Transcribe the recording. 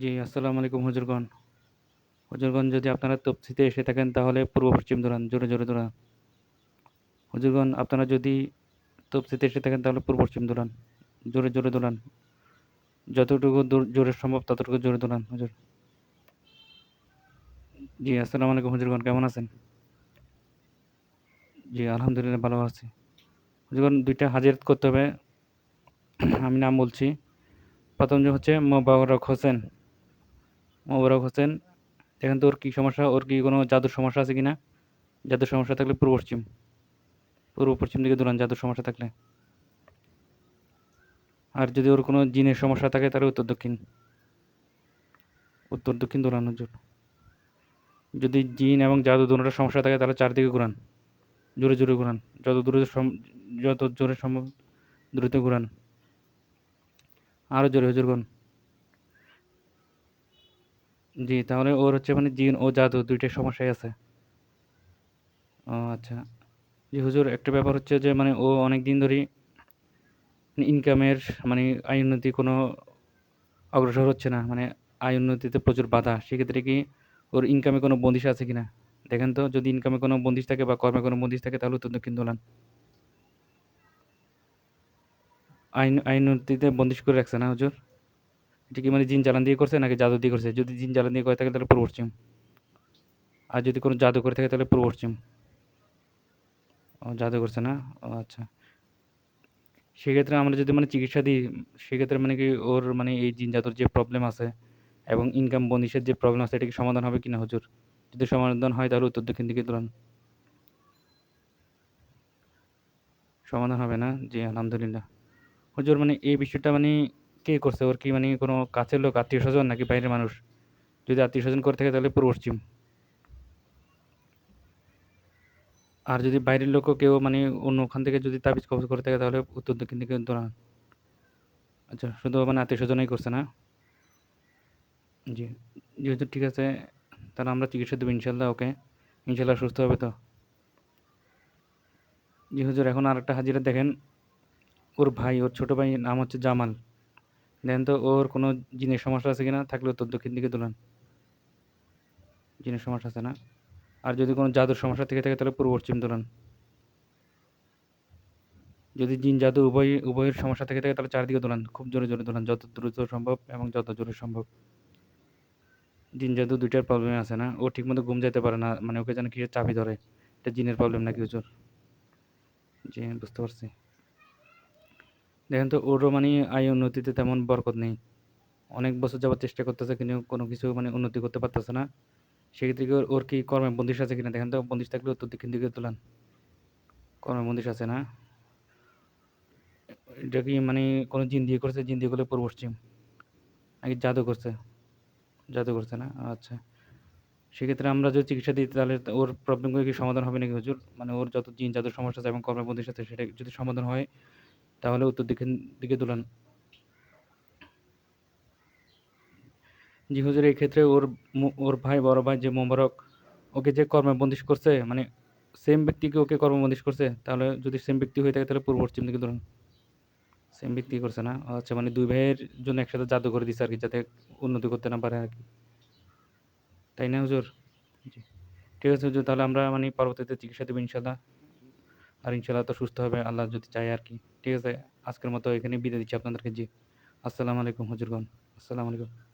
জি, আসসালামু আলাইকুম হুজুরগণ। হুজুরগণ যদি আপনারা তফসিতে এসে থাকেন তাহলে পূর্ব পশ্চিম দৌড়ান, জোরে, জোরে দৌড়ান। হুজুরগণ আপনারা যদি তফসিতে এসে থাকেন তাহলে পূর্ব পশ্চিম দৌড়ান, জোরে, জোরে দৌড়ান। যতটুকু জোরে সম্ভব ততটুকু জোরে দৌড়ান হুজুর। জি, আসসালামু আলাইকুম হুজুরগণ কেমন আছেন? জি, আলহামদুলিল্লাহ ভালো আছি। হুজুরগণ ২ টা হাজিরাত করতে হবে। আমি নাম বলছি। ১ম যে হচ্ছে মোবারক হোসেন। মোবারক হোসেন দেখেন তো ওর কী সমস্যা? ওর কি কোনো জাদুর সমস্যা আছে কি না জাদুর সমস্যা থাকলে পূর্ব পশ্চিম। পূর্ব পশ্চিম দিকে দৌড়ান জাদুর সমস্যা থাকলে। আর যদি ওর কোনো জিনের সমস্যা থাকে তাহলে উত্তর দক্ষিণ। উত্তর দক্ষিণ দৌড়ান হুজুর। যদি জিন এবং জাদু দোনোটার সমস্যা থাকে তাহলে চারদিকে ঘুরান। জোরে, জোরে ঘুরান। যত দূরে যত জোরে সম্ভব দ্রুত ঘুরান। আরও জোরে হুজুরগণ। জি, তাহলে ওর হচ্ছে মানে জিন ও জাদু ২ টাই সমস্যাই আছে। ও আচ্ছা। জি হুজুর একটা ব্যাপার হচ্ছে যে মানে ও অনেক দিন ধরেই ইনকামের মানে আয় উন্নতি কোনো অগ্রসর হচ্ছে না। মানে আয় উন্নতিতে প্রচুর বাধা। সেক্ষেত্রে কি ওর ইনকামে কোনো বন্দিশ আছে কি না দেখেন তো যদি ইনকামে কোনো বন্দিশ থাকে বা কর্মে কোনো বন্দিশ থাকে তাহলে উত্তর দক্ষিণ দৌড়ান। আইন আইন উন্নতিতে বন্দিশ করে রাখছে না হুজুর? এটা কি মানে জিন জ্বালান দিয়ে করছে নাকি জাদু দিয়ে করছে? যদি জিন জ্বালান দিয়ে করে থাকে তাহলে পূর্ব পশ্চিম। আর যদি কোনো জাদু করে থাকে তাহলে পূর্ব পশ্চিম। ও জাদু করছে না? ও আচ্ছা। সেক্ষেত্রে আমরা যদি মানে চিকিৎসা দিই সেক্ষেত্রে মানে কি ওর মানে এই জিন জাদুর যে প্রবলেম আছে এবং ইনকাম বন্দিশের যে প্রবলেম আছে এটা কি সমাধান হবে কিনা হুজুর? যদি সমাধান হয় তাহলে উত্তর দক্ষিণ দিকে দৌড়ান। সমাধান হবে না? জি, আলহামদুলিল্লাহ। হুজুর মানে এই বিষয়টা মানে কে করছে? ওর কি মানে কোনো কাছের লোক, আত্মীয় স্বজন নাকি বাইরের মানুষ? যদি আত্মীয়স্বজন করে থাকে তাহলে পূর্ব পশ্চিম। আর যদি বাইরের লোকও কেউ মানে অন্য ওখান থেকে যদি তাবিজ কবজ করে থাকে তাহলে উত্তর দক্ষিণ দিকে দৌড়ান। আচ্ছা, শুধু মানে আত্মীয় স্বজনই করছে না? জি। যেহেতু ঠিক আছে। তাহলে আমরা চিকিৎসা দেব ইনশাল্লাহ ওকে। ইনশাল্লাহ সুস্থ হবে তো? জি হুজুর এখন আরেকটা হাজিরা দেখেন। ওর ভাই, ওর ছোট ভাই নাম হচ্ছে জামাল। দেখেন তো ওর কোনো জিনের সমস্যা আছে কিনা? থাকলে উত্তর দক্ষিণ দিকে দৌড়ান। জিনের সমস্যা আছে না? আর যদি কোনো জাদুর সমস্যা থেকে থাকে তাহলে পূর্ব পশ্চিম দৌড়ান। যদি জিন জাদু উভয় উভয়ের সমস্যা থেকে থাকে তাহলে চারদিকে দৌড়ান। খুব জোরে, জোরে দৌড়ান যত দ্রুত সম্ভব এবং যত জোরে সম্ভব। জিন জাদু ২ টার প্রবলেম আছে না? ও ঠিকমতো ঘুম যেতে পারে না। মানে ওকে যেন কিসের চাবি ধরে। এটা জিনের প্রবলেম নাকি হুজুর? জি, বুঝতে পারছি। দেখেন তো ওরও মানে আয় উন্নতিতে তেমন বরকত নেই। অনেক বছর যাবত চেষ্টা করতেছে, কিন্তু কোনো কিছু মানে উন্নতি করতে পারতেছে না। সেক্ষেত্রে কি ওর কি কর্মে বন্দিশ আছে কিনা দেখেন তো? বন্দিশ থাকলে উত্তর দক্ষিণ দিকে দৌড়ান। কর্মে বন্দিশ আছে না? এটা কি মানে কোনো জিন দিয়ে করছে? জিন দিয়ে করলে পূর্ব পশ্চিম। নাকি জাদু করছে? জাদু করছে না? আচ্ছা। সেক্ষেত্রে আমরা যদি চিকিৎসা দিই, তাহলে ওর প্রবলেমগুলো কি সমাধান হবে নাকি হুজুর? মানে ওর যত জিন, জাদুর সমস্যা আছে এবং কর্মে বন্দিশ আছে, সেটা যদি সমাধান হয় তাহলে উত্তর দক্ষিণ দিকে দৌড়ান। জি হুজুর এই ক্ষেত্রে ওর ওর ভাই, বড় ভাই যে মোবারক ওকে যে কর্মে বন্দিশ করছে মানে সেম ব্যক্তিকে ওকে কর্মে বন্দিশ করছে তাহলে যদি সেম ব্যক্তি হয়ে থাকে তাহলে পূর্ব পশ্চিম দিকে দৌড়ান। সেম ব্যক্তি করছে না? আচ্ছা মানে দুই ভাইয়ের জন্য একসাথে জাদু করে দিছে আরকি যাতে উন্নতি করতে না পারে আর কি তাই না হুজুর? জি। ঠিক আছে হুজুর তাহলে আমরা মানে পরবর্তীতে চিকিৎসা দেব ইনশাআল্লাহ। আর ইনশাআল্লাহ তো সুস্থ হবে, আল্লাহ যদি চায় আর কি ঠিক আছে? আজকের মতো এখানেই বিদায় দিচ্ছি আপনাদেরকে। জি। আসসালামু আলাইকুম, হুজুরগণ। আসসালামু আলাইকুম।